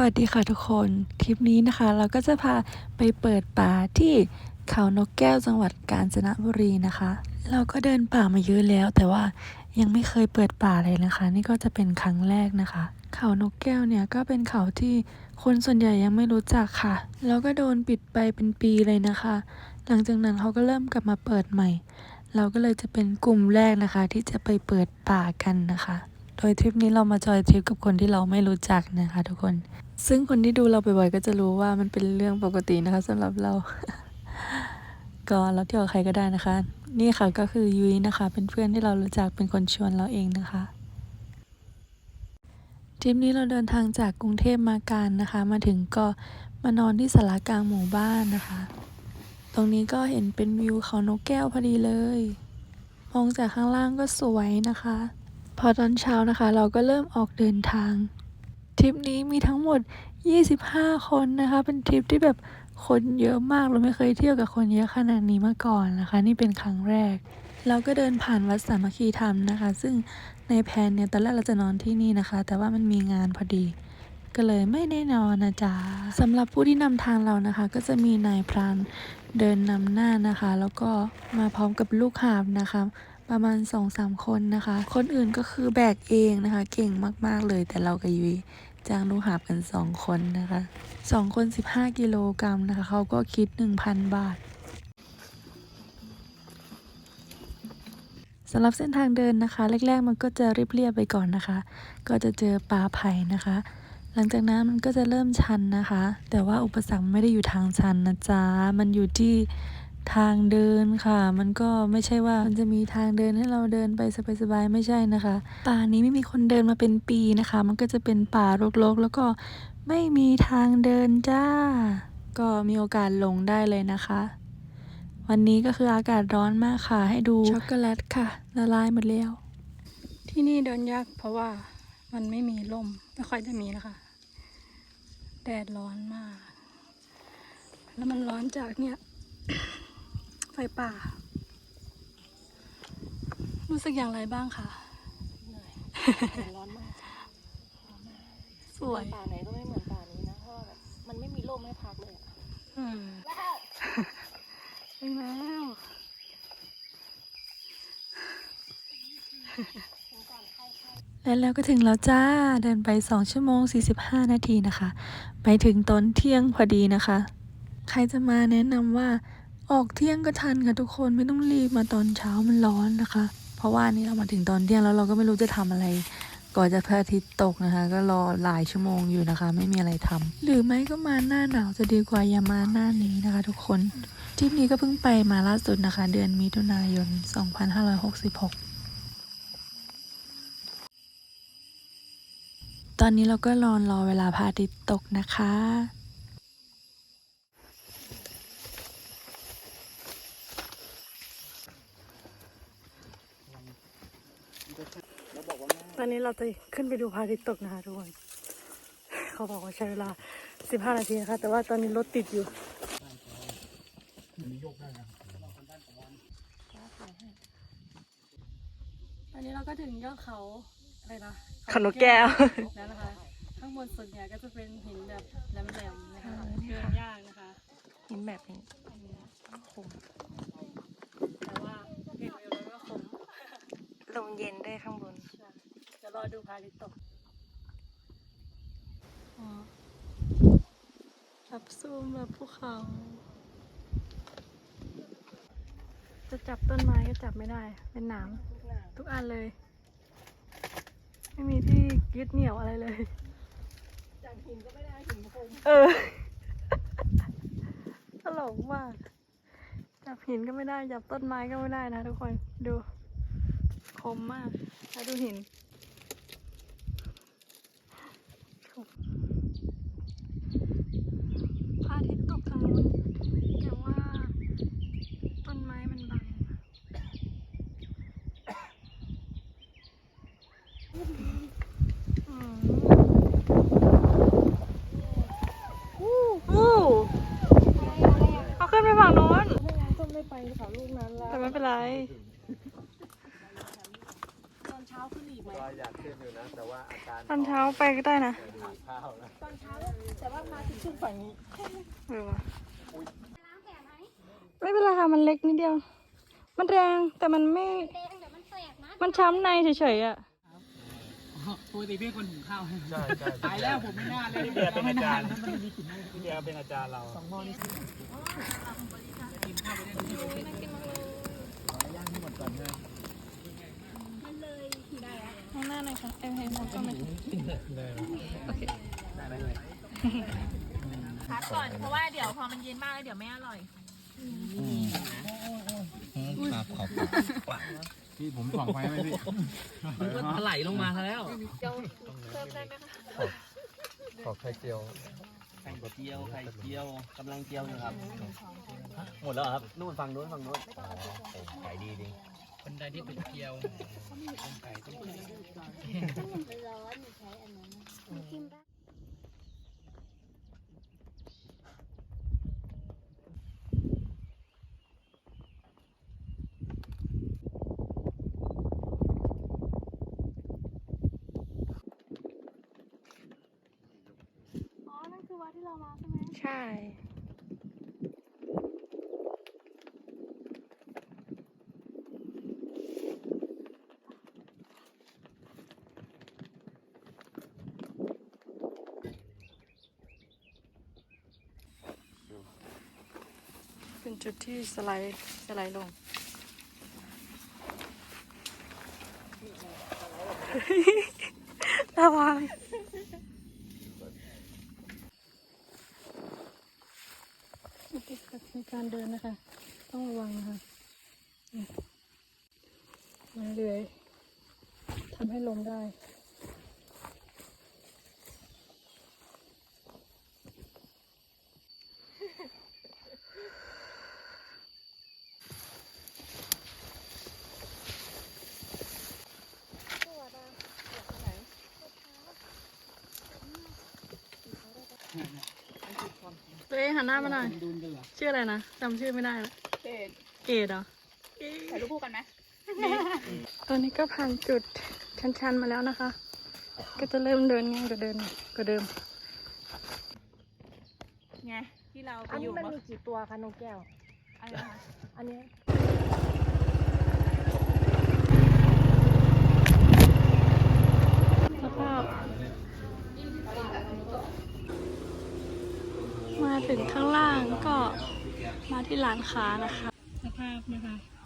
วัสดีค่ะทุกคนทริปนี้นะคะ เราก็จะพาไปเปิดป่าที่เขานกแก้วจังหวัดกาญจนบุรีนะคะ เราก็เดินป่ามาเยอะแล้ว แต่ว่ายังไม่เคยเปิดป่าเลยนะคะ นี่ก็จะเป็นครั้งแรกนะคะ เขานกแก้วเนี่ยก็เป็นเขาที่คนส่วนใหญ่ยังไม่รู้จักค่ะ แล้วก็โดนปิดไปเป็นปีเลยนะคะ หลังจากนั้นเขาก็เริ่มกลับมาเปิดใหม่ เราก็เลยจะเป็นกลุ่มแรกนะคะ ที่จะไปเปิดป่ากันนะคะ โดยทริปนี้เรามาจอยทริปกับคนที่เราไม่รู้จักนะคะ ทุกคน ซึ่งคนที่ดูเราบ่อยๆก็จะรู้ว่ามันเป็นเรื่องปกตินะคะสำหรับเรา ก็เราเที่ยวกับใครก็ได้นะคะ นี่ค่ะก็คือยุ้ยนะคะ เป็นเพื่อนที่เรารู้จักเป็นคนชวนเราเองนะคะทริปนี้เราเดินทางจากกรุงเทพมาการนะคะ มาถึงก็มานอนที่สารากลางหมู่บ้านนะคะ ตรงนี้ก็เห็นเป็นวิวเขานกแก้วพอดีเลย มองจากข้างล่างก็สวยนะคะ พอตอนเช้านะคะ เราก็เริ่มออกเดินทาง ทริปนี้มีทั้งหมด 25 คนนะคะ เป็นทริปที่แบบคนเยอะมากเราไม่เคยเที่ยวกับคนเยอะขนาดนี้มาก่อนนะคะ นี่เป็นครั้งแรก เราก็เดินผ่านวัดสามัคคีธรรมนะคะ ซึ่งในแผนเนี่ยตอนแรกเราจะนอนที่นี่นะคะ แต่ว่ามันมีงานพอดีก็เลยไม่ได้นอนนะจ๊ะสำหรับผู้ที่นำทางเรานะคะ ก็จะมีนายพรานเดินนำหน้านะคะ แล้วก็มาพร้อมกับลูกหาบนะคะ ประมาณ2อสามคนนะคะ คนอื่นก็คือแบกเองนะคะ เก่งมากๆเลยแต่เรากับยุ้ย จ้างลูกหาบกันสองคนนะคะสองคน15กิโลกรัมนะคะ เขาก็คิด1,000บาทสำหรับเส้นทางเดินนะคะ แรก ๆ มันก็จะเรียบๆไปก่อนนะคะ ก็จะเจอป่าไผ่นะคะ หลังจากนั้นมันก็จะเริ่มชันนะคะ แต่ว่าอุปสรรคไม่ได้อยู่ทางชันนะจ๊ะ มันอยู่ที่ ทางเดินค่ะ มันก็ไม่ใช่ว่ามันจะมีทางเดินให้เราเดินไปสบายๆไม่ใช่นะคะ ป่านี้ไม่มีคนเดินมาเป็นปีนะคะ มันก็จะเป็นป่ารกๆ แล้วก็ไม่มีทางเดินจ้า ก็มีโอกาสลงได้เลยนะคะ วันนี้ก็คืออากาศร้อนมากค่ะ ให้ดูช็อกโกแลตค่ะละลายหมดแล้ว ที่นี่เดินยากเพราะว่ามันไม่มีลมไม่ค่อยจะมีนะคะ แดดร้อนมาก แล้วมันร้อนจากเนี่ยไฟป่า รู้สึกอย่างไรบ้างคะร้อนมากสวยป่าไหนก็ไม่เหมือนป่านี้นะเพราะว่าแบบมันไม่มีร่มให้พักเลยอะอืมถึงแล้วและแล้วก็ถึงแล้วจ้า เดินไป 2 ชั่วโมง 45 นาทีนะคะ ไปถึงตอนเที่ยงพอดีนะคะ ใครจะมาแนะนำว่า ออกเที่ยงก็ทันค่ะทุกคนไม่ต้องรีบมาตอนเช้ามันร้อนนะคะ เพราะว่านี่เรามาถึงตอนเที่ยงแล้วเราก็ไม่รู้จะทำอะไร ก่อนจะพระอาทิตย์ตกนะคะ ก็รอหลายชั่วโมงอยู่นะคะ ไม่มีอะไรทำหรือไม่ก็มาหน้าหนาวจะดีกว่าอย่ามาหน้านี้นะคะ ทุกคนทริปนี้ก็เพิ่งไปมาล่าสุดนะคะ เดือนมิถุนายน 2566ตอนนี้เราก็รอนรอเวลาพระอาทิตย์ตกนะคะ ตอนนี้เราจะขึ้นไปดูพระอาทิตย์ตกนะคะทุกคนเขาบอกว่าใช้เวลา 15 นาทีนะคะแต่ว่าตอนนี้รถติดอยู่ตอนนี้เราก็ถึงยอดเขาอะไรนะเขานกแก้วแล้วนะคะ ข้างบนสุดเนี่ยก็จะเป็นหินแบบแหลมๆนะคะเดินยากนะคะหินแบบนี้คมแต่ว่าเห็นวิวแล้วก็คมลมเย็นด้วยข้างบนเดี๋ยวร อดูพระอาทิตย์ตกอ๋อแบบซูมแบบภูเขา จะจับต้นไม้ก็จับไม่ได้ เป็นหนามทุกอันเลย ไม่มีที่ยึดเหนี่ยวอะไรเลยจากหินก็ไม่ได้หินคมเออตลกมากจับหินก็ไม่ได้ จับต้นไม้ก็ไม่ได้นะทุกคนดู คมมาก แล้วดูหิน พระอาทิตย์ตกทางนู้นแต่ว่าต้นไม้มันบังอืมอู้เอาขึ้นไปฝั่งโน้น ไม่งั้นก็ไม่ไปเขาลูกนั้นละแต่ไม่เป็นไรตอนเช้าช้า ขึ้นอีกไหมก็อยากขึ้นอยู่นะ แต่ว่าอาการตอนเช้าไปก็ได้นะทานข้าวนะตอนเช้าแต่ว่ามาถึงขึ้นฝั่งนี้เออวะไม่เป็นไรค่ะ มันเล็กนิดเดียว มันแรงแต่มันไม่มันช้ำในเฉยๆอะ ปกติพี่คนหุงข้าวใช่ใช่ตายแล้วผมไม่น่าเลยพี่เบียร์เป็นอาจารย์พี่เบียร์เป็นอาจารย์เรามองหน้าหน่อยค่ะ เอ็มเห็นมองก็ไม่พักก่อนเพราะว่าเดี๋ยวพอมันเย็นมากแล้วเดี๋ยวไม่อร่อยครับขอบคุณพี่ผมส่องไฟไหมพี่มันก็ถลายลงมาซะแล้วเจียวเพิ่มได้ไหมคะขอไข่เจียวไข่เจียวไข่เจียวกำลังเจียวอยู่ครับ หมดแล้วครับนู่นฝั่งนู้นฝั่งนู้นขายดีดีคนใดที่เป็นเจียวต้มไก่ต้มไก่อ๋อ นั่นคือวัดที่เรามาใช่ไหม ใช่ จุดที่สไลด์สไลด์ลง ระวังในการเดินนะคะ ต้องระวังนะคะมันเลยทำให้ลมได้ ตัวเองหันหน้ามาหน่อย ดูเดือดชื่ออะไรนะจำชื่อไม่ได้ละเกดเกดเหรอถ่ายรูปคู่กันไหมตอนนี้ก็ผ่านจุดชันๆมาแล้วนะคะ ก็จะเริ่มเดินง่ายกว่าเดินกว่าเดิม ไงที่เราไปอันอนี้ยู่มันเมื่อมีกี่ตัวคะนกแก้ว อะไรนะคะอันเนี้ย สภาพ มาถึงข้างล่างก็มา ที่ร้านค้านะคะสภาพนะคะ